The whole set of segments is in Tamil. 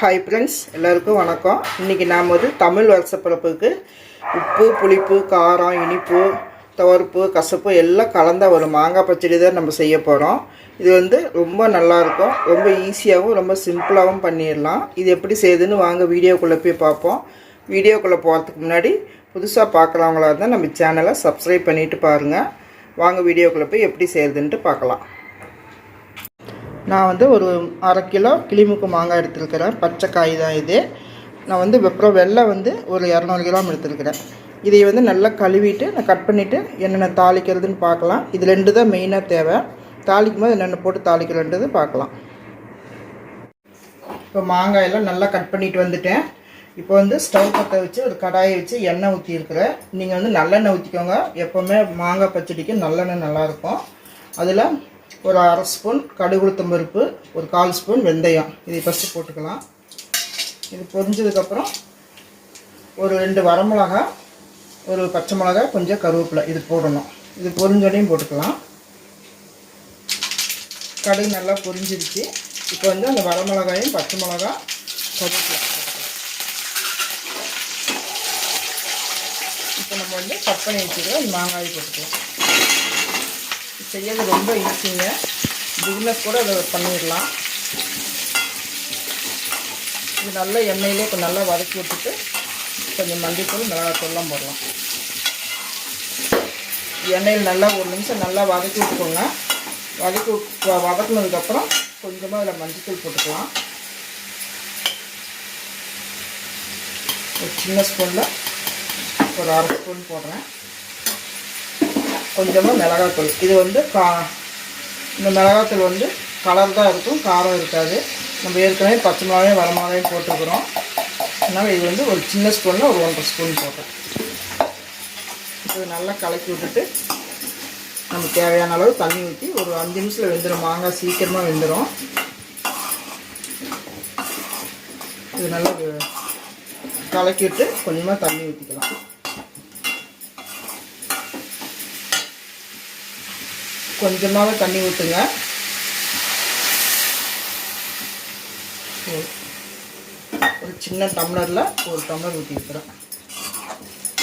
ஹாய் ஃப்ரெண்ட்ஸ் எல்லாருக்கும் வணக்கம். இன்றைக்கி நாம் வந்து தமிழ் வருஷப்பிறப்புக்கு உப்பு புளிப்பு காரம் இனிப்பு துவர்ப்பு கசப்பு எல்லாம் கலந்த ஒரு மாங்காய் பச்சடி தான் நம்ம செய்ய போகிறோம் இது வந்து ரொம்ப நல்லாயிருக்கும் ரொம்ப ஈஸியாகவும் ரொம்ப சிம்பிளாகவும் பண்ணிடலாம். இது எப்படி செய்யுதுன்னு வாங்க வீடியோக்குள்ளே போய் பார்ப்போம். வீடியோக்குள்ளே போகிறதுக்கு முன்னாடி புதுசாக பார்க்குறவங்களா இருந்தால் நம்ம சேனலை சப்ஸ்கிரைப் பண்ணிவிட்டு பாருங்கள் வாங்க வீடியோக்குள்ளே போய் எப்படி செய்யுதுன்ட்டு பார்க்கலாம். நான் வந்து ஒரு அரை கிலோ கிளிமுக்கு மாங்காய் எடுத்துருக்கிறேன். பச்சை காய் தான் இது. நான் வந்து அப்புறம் வெள்ளை வந்து ஒரு இரநூறு கிராம் எடுத்துருக்கிறேன். இதை வந்து நல்லா கழுவிட்டு நான் கட் பண்ணிவிட்டு என்னென்ன தாளிக்கிறதுன்னு பார்க்கலாம். இது ரெண்டு தான் மெயினாக தேவை. தாளிக்கும் போது என்னென்ன போட்டு தாளிக்கிறன்றது பார்க்கலாம். இப்போ மாங்காயெல்லாம் நல்லா கட் பண்ணிட்டு வந்துட்டேன். இப்போ வந்து ஸ்டவ் பற்ற வச்சு ஒரு கடாயை வச்சு எண்ணெய் ஊற்றிருக்கிறேன் நீங்கள் வந்து நல்லெண்ணெய் ஊற்றிக்கோங்க எப்போவுமே மாங்காய் பச்சடிக்கு நல்லெண்ணெய் நல்லாயிருக்கும் அதில் ஒரு அரை ஸ்பூன் கடுகுளுத்தம் பருப்பு ஒரு கால் ஸ்பூன் வெந்தயம். இதை ஃபஸ்ட்டு போட்டுக்கலாம். இது பொரிஞ்சதுக்கப்புறம் ஒரு ரெண்டு வரமிளகா ஒரு பச்சை மிளகா கொஞ்சம் கருவேப்பிலை இது போடணும். இது பொரிஞ்சோடையும் போட்டுக்கலாம். கடுகு நல்லா பொரிஞ்சிருச்சு. இப்போ வந்து அந்த வரமிளகாயும் பச்சை மிளகா கருவேப்பிலை இப்போ நம்ம வந்து கட் பண்ணி வச்சுக்கிறோம் மாங்காய் போட்டுக்கலாம். செய்யறது ரொம்ப ஈஸிங்க. பிஸ்னஸ் கூட அதை பண்ணிடலாம். இது நல்லா எண்ணெயிலே இப்போ நல்லா வதக்கி விட்டுட்டு கொஞ்சம் மல்லித்தூள் மிளகாத்தூள்லாம் போடலாம். எண்ணெயில் நல்லா ஒரு நிமிஷம் நல்லா வதக்கி விட்டுக்கோங்க. வதக்கி வதக்குனதுக்கப்புறம் கொஞ்சமாக அதில் மஞ்சத்தூள் போட்டுக்கலாம். ஒரு சின்ன ஸ்பூனில் ஒரு அரை ஸ்பூன் போடுறேன். கொஞ்சமாக மிளகாத்தூள் இது வந்து கா இந்த மிளகாத்தூள் வந்து கலர் தான் இருக்கும் காரம் இருக்காது. நம்ம ஏற்கனவே பச்சை மிளகாயும் வர போட்டுக்கிறோம் அதனால் இது வந்து ஒரு சின்ன ஸ்பூனில் ஒரு ஒன்றரை ஸ்பூன் போட்டேன் இது நல்லா கலக்கி விட்டுட்டு நம்ம தேவையான அளவு தண்ணி ஊற்றி ஒரு அஞ்சு நிமிஷத்தில் வெந்துடும் மாங்காய் சீக்கிரமாக வெந்துடும் இது நல்லா கலக்கி விட்டு கொஞ்சமாக தண்ணி ஊற்றிக்கலாம் கொஞ்சமாக தண்ணி ஊற்றுங்க ஒரு சின்ன டம்ளரில் ஒரு டம்ளர் ஊற்றிக்கிறேன்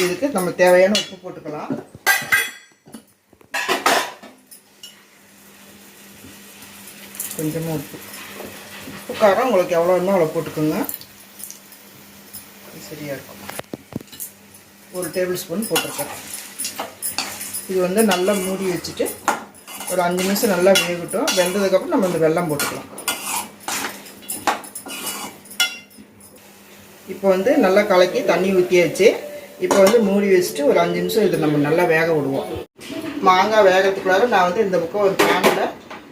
இதுக்கு நம்ம தேவையான உப்பு போட்டுக்கலாம். கொஞ்சமாக உப்பு. உப்பு காரம் உங்களுக்கு எவ்வளோ வேணுமோ அவ்வளோ போட்டுக்கோங்க. சரியாக இருக்கும். ஒரு டேபிள் ஸ்பூன் போட்டிருக்கேன். இது வந்து நல்லா மூடி வச்சுட்டு ஒரு அஞ்சு நிமிஷம் நல்லா வேகட்டும். வெந்ததுக்கப்புறம் நம்ம இந்த வெள்ளம் போட்டுக்கலாம். இப்போ வந்து நல்லா கலக்கி தண்ணி ஊற்றியாச்சு இப்போ வந்து மூடி வச்சுட்டு ஒரு அஞ்சு நிமிஷம் இது நம்ம நல்லா வேக விடுவோம். மாங்காய் வேகிறதுக்குள்ளார நான் வந்து இந்த பக்கம் ஒரு பேனில்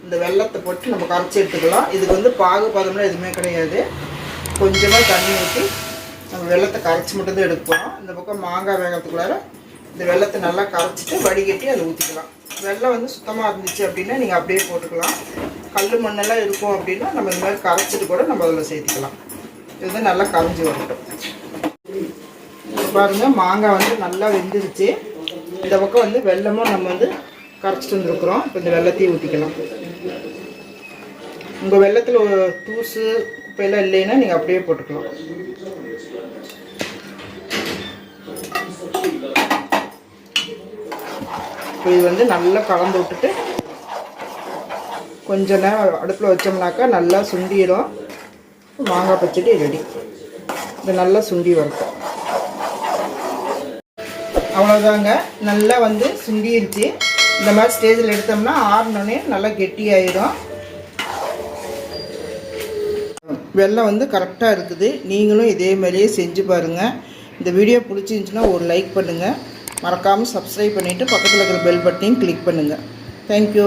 இந்த வெள்ளத்தை போட்டு நம்ம கரைச்சி எடுத்துக்கலாம். இதுக்கு வந்து பாகு பதம்லாம் எதுவுமே கிடையாது. கொஞ்சமாக தண்ணி ஊற்றி நம்ம வெள்ளத்தை கரைச்சி மட்டும்தான் எடுக்க போகிறோம் இந்த பக்கம் மாங்காய் வேகிறதுக்குள்ளார இந்த வெள்ளத்தை நல்லா கரைச்சிட்டு வடிகட்டி அதை ஊற்றிக்கலாம் வெள்ளம் வந்து சுத்தமாக இருந்துச்சு அப்படின்னா நீங்கள் அப்படியே போட்டுக்கலாம். கல் மண்ணெல்லாம் இருக்கும் அப்படின்னா நம்ம இந்த மாதிரி கரைச்சிட்டு கூட நம்ம அதில் சேர்த்துக்கலாம். இது வந்து நல்லா கரைஞ்சி வரட்டும் பாருங்கள் மாங்காய் வந்து நல்லா வெந்துருச்சு. இந்த பக்கம் வந்து வெள்ளமும் நம்ம வந்து கரைச்சிட்டு வந்துருக்குறோம். இப்போ இந்த வெள்ளத்தையும் ஊற்றிக்கலாம் உங்கள் வெள்ளத்தில் தூசு குப்பையெல்லாம் இல்லைன்னா நீங்கள் அப்படியே போட்டுக்கலாம். இப்போ இது வந்து நல்லா கலந்து விட்டுட்டு கொஞ்ச நேரம் அடுப்பில் வச்சோம்னாக்கா நல்லா சுண்டிடும். மாங்காய் பச்சடி ரெடி. இது நல்லா சுண்டி வரும் அவ்வளோதாங்க நல்லா வந்து சுண்டிருச்சு. இந்த மாதிரி ஸ்டேஜில் எடுத்தோம்னா ஆறினோடனே நல்லா கெட்டியாயிடும். வெள்ளம் வந்து கரெக்டாக இருக்குது. நீங்களும் இதே மாதிரியே செஞ்சு பாருங்கள் இந்த வீடியோ பிடிச்சிருந்துச்சின்னா ஒரு லைக் பண்ணுங்கள் மறக்காமல் சப்ஸ்கிரைப் பண்ணிவிட்டு பக்கத்தில் இருக்கிற பெல் பட்டனையும் கிளிக் பண்ணுங்கள் தேங்க்யூ